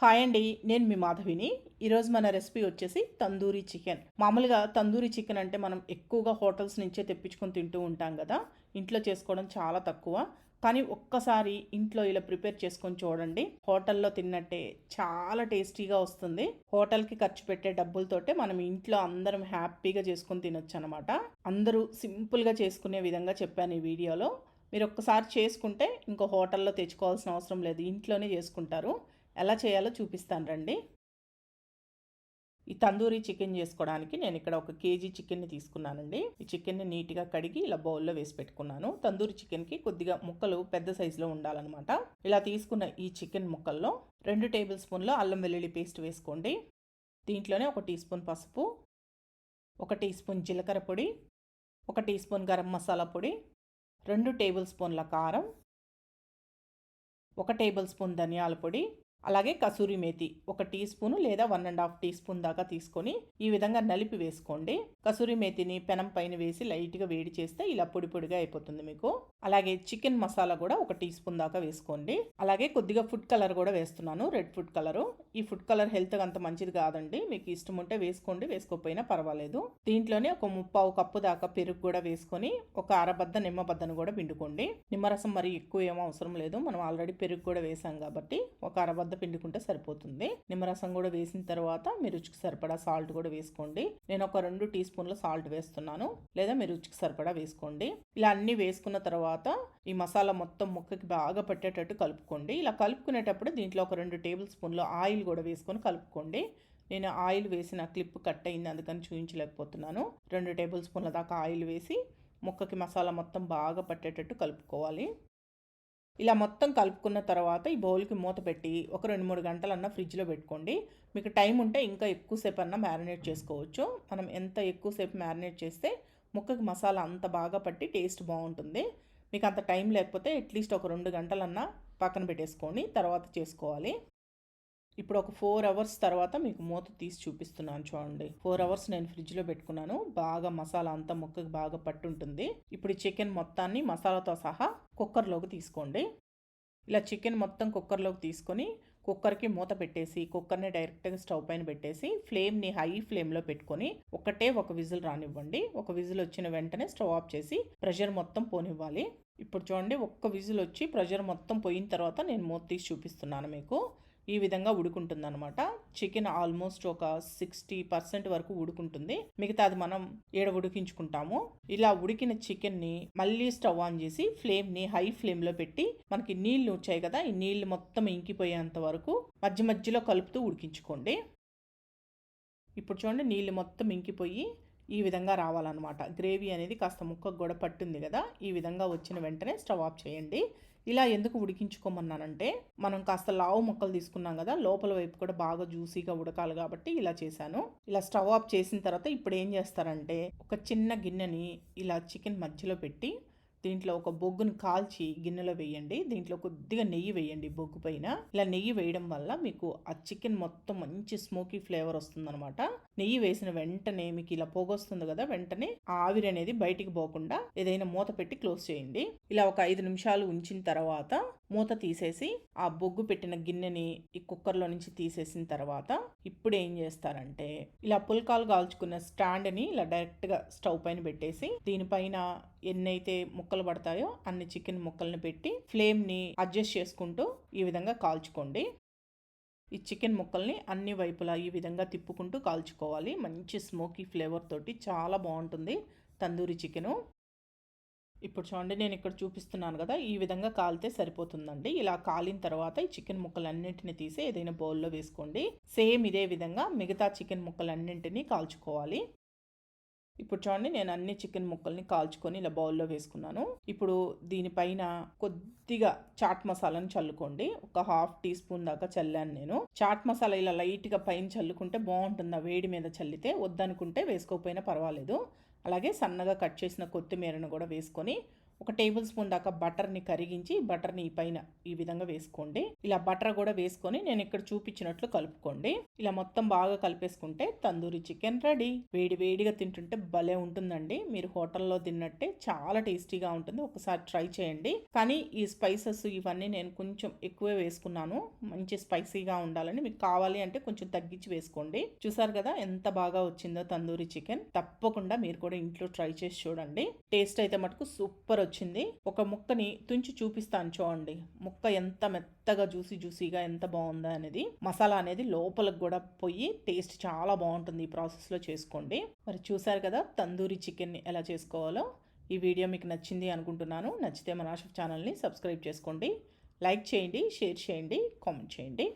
Hi అండి నేను మీ మాధవిని. ఈరోజు మన రెసిపీ వచ్చేసి తందూరి చికెన్. మామూలుగా తందూరి చికెన్ అంటే మనం ఎక్కువగా హోటల్స్ నుంచే తెప్పించుకొని తింటూ ఉంటాం కదా. ఇంట్లో చేసుకోవడం చాలా తక్కువ. కానీ ఒక్కసారి ఇంట్లో ఇలా ప్రిపేర్ చేసుకొని చూడండి. హోటల్లో తిన్నట్టే చాలా టేస్టీగా వస్తుంది. హోటల్కి ఖర్చు పెట్టే డబ్బులతోటే మనం ఇంట్లో అందరం హ్యాపీగా చేసుకొని తినొచ్చు అనమాట అందరూ సింపుల్గా చేసుకునే విధంగా చెప్పాను ఈ వీడియోలో. మీరు ఒక్కసారి చేసుకుంటే ఇంకో హోటల్లో తెచ్చుకోవాల్సిన అవసరం లేదు. ఇంట్లోనే చేసుకుంటారు. ఎలా చేయాలో చూపిస్తాను రండి. ఈ తందూరి చికెన్ చేసుకోవడానికి నేను ఇక్కడ ఒక కేజీ చికెన్ని తీసుకున్నానండి. ఈ చికెన్ని నీట్గా కడిగి ఇలా బౌల్లో వేసి పెట్టుకున్నాను. తందూరి చికెన్కి కొద్దిగా ముక్కలు పెద్ద సైజులో ఉండాలన్నమాట. ఇలా తీసుకున్న ఈ చికెన్ ముక్కల్లో రెండు టేబుల్ స్పూన్ల అల్లం వెల్లుల్లి పేస్ట్ వేసుకోండి. దీంట్లోనే ఒక టీ స్పూన్ పసుపు ఒక టీ స్పూన్ జీలకర్ర పొడి ఒక టీ స్పూన్ గరం మసాలా పొడి రెండు టేబుల్ స్పూన్ల కారం ఒక టేబుల్ స్పూన్ ధనియాల పొడి అలాగే కసూరి మేతి ఒక టీ స్పూన్ లేదా one and half teaspoon దాకా తీసుకొని ఈ విధంగా నలిపి వేసుకోండి. కసూరి మేతిని పెనం పైన వేసి లైట్గా వేడి చేస్తే ఇలా పొడి పొడిగా అయిపోతుంది మీకు. అలాగే చికెన్ మసాలా కూడా ఒక టీ స్పూన్ దాకా వేసుకోండి. అలాగే కొద్దిగా ఫుడ్ కలర్ కూడా వేస్తున్నాను. Red food colour. ఈ ఫుడ్ కలర్ హెల్త్ అంత మంచిది కాదండి. మీకు ఇష్టం ఉంటే వేసుకోండి వేసుకోకపోయినా పర్వాలేదు. దీంట్లోనే ఒక ముప్పావు కప్పు దాకా పెరుగు కూడా వేసుకొని ఒక అరబద్ద నిమ్మబద్దను కూడా పిండుకోండి. నిమ్మరసం మరి ఎక్కువ ఏమో అవసరం లేదు. మనం ఆల్రెడీ పెరుగు కూడా వేసాం కాబట్టి ఒక అరబద్ద పిండుకుంటే సరిపోతుంది. నిమ్మరసం కూడా వేసిన తర్వాత మీ రుచికి సరిపడా సాల్ట్ కూడా వేసుకోండి. నేను ఒక రెండు టీ స్పూన్ల సాల్ట్ వేస్తున్నాను. లేదా మీ రుచికి సరిపడా వేసుకోండి. ఇలా అన్ని వేసుకున్న తర్వాత ఈ మసాలా మొత్తం ముక్కకి బాగా పట్టేటట్టు కలుపుకోండి. ఇలా కలుపుకునేటప్పుడు దీంట్లో ఒక రెండు టేబుల్ స్పూన్లు ఆయిల్ కూడా వేసుకొని కలుపుకోండి. నేను ఆయిల్ వేసిన క్లిప్ కట్ అయింది అందుకని చూపించలేకపోతున్నాను రెండు టేబుల్ స్పూన్ల దాకా ఆయిల్ వేసి ముక్కకి మసాలా మొత్తం బాగా పట్టేటట్టు కలుపుకోవాలి. ఇలా మొత్తం కలుపుకున్న తర్వాత ఈ బౌల్కి మూత పెట్టి ఒక రెండు మూడు గంటలన్నా ఫ్రిడ్జ్లో పెట్టుకోండి. మీకు టైం ఉంటే ఇంకా ఎక్కువసేపు అన్నా మ్యారినేట్ చేసుకోవచ్చు. మనం ఎంత ఎక్కువసేపు మ్యారినేట్ చేస్తే ముక్కకి మసాలా అంత బాగా పట్టి టేస్ట్ బాగుంటుంది. మీకు అంత టైం లేకపోతే అట్లీస్ట్ ఒక రెండు గంటలన్నా పక్కన పెట్టేసుకొని తర్వాత చేసుకోవాలి. ఇప్పుడు ఒక ఫోర్ అవర్స్ తర్వాత మీకు మూత తీసి చూపిస్తున్నాను చూడండి. ఫోర్ అవర్స్ నేను ఫ్రిడ్జ్లో పెట్టుకున్నాను. బాగా మసాలా అంతా ముక్కకి బాగా పట్టుంటుంది. ఇప్పుడు ఈ చికెన్ మొత్తాన్ని మసాలాతో సహా కుక్కర్లోకి తీసుకోండి. ఇలా చికెన్ మొత్తం కుక్కర్లోకి తీసుకొని కుక్కర్కి మూత పెట్టేసి కుక్కర్ని డైరెక్ట్గా స్టవ్ పైన పెట్టేసి ఫ్లేమ్ని హై ఫ్లేమ్లో పెట్టుకొని ఒకటే ఒక విజిల్ రానివ్వండి. ఒక విజిల్ వచ్చిన వెంటనే స్టవ్ ఆఫ్ చేసి ప్రెషర్ మొత్తం పోనివ్వాలి. ఇప్పుడు చూడండి ఒక్క విజిల్ వచ్చి ప్రెషర్ మొత్తం పోయిన తర్వాత నేను మూత తీసి చూపిస్తున్నాను మీకు. ఈ విధంగా ఉడుకుంటుందన్నమాట. చికెన్ ఆల్మోస్ట్ ఒక సిక్స్టీ పర్సెంట్ వరకు ఉడుకుంటుంది. మిగతా అది మనం ఏడ ఉడికించుకుంటాము ఇలా ఉడికిన చికెన్ని మళ్ళీ స్టవ్ ఆన్ చేసి ఫ్లేమ్ని హై ఫ్లేమ్లో పెట్టి మనకి నీళ్ళు వచ్చాయి కదా ఈ నీళ్ళు మొత్తం ఇంకిపోయేంత వరకు మధ్య మధ్యలో కలుపుతూ ఉడికించుకోండి. ఇప్పుడు చూడండి నీళ్ళు మొత్తం ఇంకిపోయి ఈ విధంగా రావాలన్నమాట. గ్రేవీ అనేది కాస్త ముక్కకు కూడా పట్టుంది కదా ఈ విధంగా వచ్చిన వెంటనే స్టవ్ ఆఫ్ చేయండి. ఇలా ఎందుకు ఉడికించుకోమన్నానంటే మనం కాస్త లావు ముక్కలు తీసుకున్నాం కదా లోపల వైపు కూడా బాగా జ్యూసీగా ఉడకాలి కాబట్టి ఇలా చేశాను. ఇలా స్టవ్ ఆఫ్ చేసిన తర్వాత ఇప్పుడు ఏం చేస్తారంటే ఒక చిన్న గిన్నెని ఇలా చికెన్ మధ్యలో పెట్టి దీంట్లో ఒక బొగ్గును కాల్చి గిన్నెలో వేయండి. దీంట్లో కొద్దిగా నెయ్యి వేయండి బొగ్గు పైన. ఇలా నెయ్యి వేయడం వల్ల మీకు ఆ చికెన్ మొత్తం మంచి స్మోకీ ఫ్లేవర్ వస్తుందన్నమాట. నెయ్యి వేసిన వెంటనే మీకు ఇలా పొగొస్తుంది కదా వెంటనే ఆ ఆవిరి అనేది బయటికి పోకుండా ఏదైనా మూత పెట్టి క్లోజ్ చేయండి. ఇలా ఒక ఐదు నిమిషాలు ఉంచిన తర్వాత మూత తీసేసి ఆ బొగ్గు పెట్టిన గిన్నెని ఈ కుక్కర్లో నుంచి తీసేసిన తర్వాత ఇప్పుడు ఏం చేస్తారంటే ఇలా పుల్కాలు కాల్చుకున్న స్టాండ్ని ఇలా డైరెక్ట్గా స్టవ్ పైన పెట్టేసి దీనిపైన ఎన్నైతే ముక్కలు పడతాయో అన్ని చికెన్ ముక్కల్ని పెట్టి ఫ్లేమ్ని అడ్జస్ట్ చేసుకుంటూ ఈ విధంగా కాల్చుకోండి. ఈ చికెన్ ముక్కల్ని అన్ని వైపులా ఈ విధంగా తిప్పుకుంటూ కాల్చుకోవాలి. మంచి స్మోకీ ఫ్లేవర్ తోటి చాలా బాగుంటుంది తందూరి చికెను. ఇప్పుడు చూడండి నేను ఇక్కడ చూపిస్తున్నాను కదా ఈ విధంగా కాలితే సరిపోతుందండి. ఇలా కాలిన తర్వాత ఈ చికెన్ ముక్కలన్నింటిని తీసి ఏదైనా బౌల్లో వేసుకోండి. సేమ్ ఇదే విధంగా మిగతా చికెన్ ముక్కలన్నింటినీ కాల్చుకోవాలి. ఇప్పుడు చూడండి నేను అన్ని చికెన్ ముక్కల్ని కాల్చుకొని ఇలా బౌల్లో వేసుకున్నాను. ఇప్పుడు దీనిపైన కొద్దిగా చాట్ మసాలాను చల్లుకోండి. ఒక హాఫ్ టీ స్పూన్ దాకా చల్లాను నేను. చాట్ మసాలా ఇలా లైట్గా పైన చల్లుకుంటే బాగుంటుంది. ఆ వేడి మీద చల్లితే వద్దనుకుంటే వేసుకోకపోయినా పర్వాలేదు. అలాగే సన్నగా కట్ చేసిన కొత్తిమీరను కూడా వేసుకొని ఒక టేబుల్ స్పూన్ దాకా బటర్ని కరిగించి బటర్ని పైన ఈ విధంగా వేసుకోండి. ఇలా బటర్ కూడా వేసుకొని నేను ఇక్కడ చూపించినట్లు కలుపుకోండి. ఇలా మొత్తం బాగా కలిపేసుకుంటే తందూరి చికెన్ రెడీ. వేడి వేడిగా తింటుంటే భలే ఉంటుందండి. మీరు హోటల్లో తిన్నట్టే చాలా టేస్టీగా ఉంటుంది. ఒకసారి ట్రై చేయండి. కానీ ఈ స్పైసెస్ ఇవన్నీ నేను కొంచెం ఎక్కువే వేసుకున్నాను. మంచి స్పైసీగా ఉండాలని మీకు కావాలి అంటే కొంచెం తగ్గించి వేసుకోండి. చూసారు కదా ఎంత బాగా వచ్చిందో తందూరి చికెన్. తప్పకుండా మీరు కూడా ఇంట్లో ట్రై చేసి చూడండి. టేస్ట్ అయితే మటుకు సూపర్ వచ్చింది. ఒక ముక్కని తుంచి చూపిస్తాను చూడండి. ముక్క ఎంత మెత్తగా జ్యూసీ జ్యూసీగా ఎంత బాగుందా అనేది. మసాలా అనేది లోపలికి కూడా పోయి టేస్ట్ చాలా బాగుంటుంది ఈ ప్రాసెస్లో చేసుకోండి. మరి చూసారు కదా తందూరి చికెన్ని ఎలా చేసుకోవాలో? ఈ వీడియో మీకు నచ్చింది అనుకుంటున్నాను. నచ్చితే మన ఆషఫ్ ఛానల్ని సబ్స్క్రైబ్ చేసుకోండి. లైక్ చేయండి షేర్ చేయండి కామెంట్ చేయండి.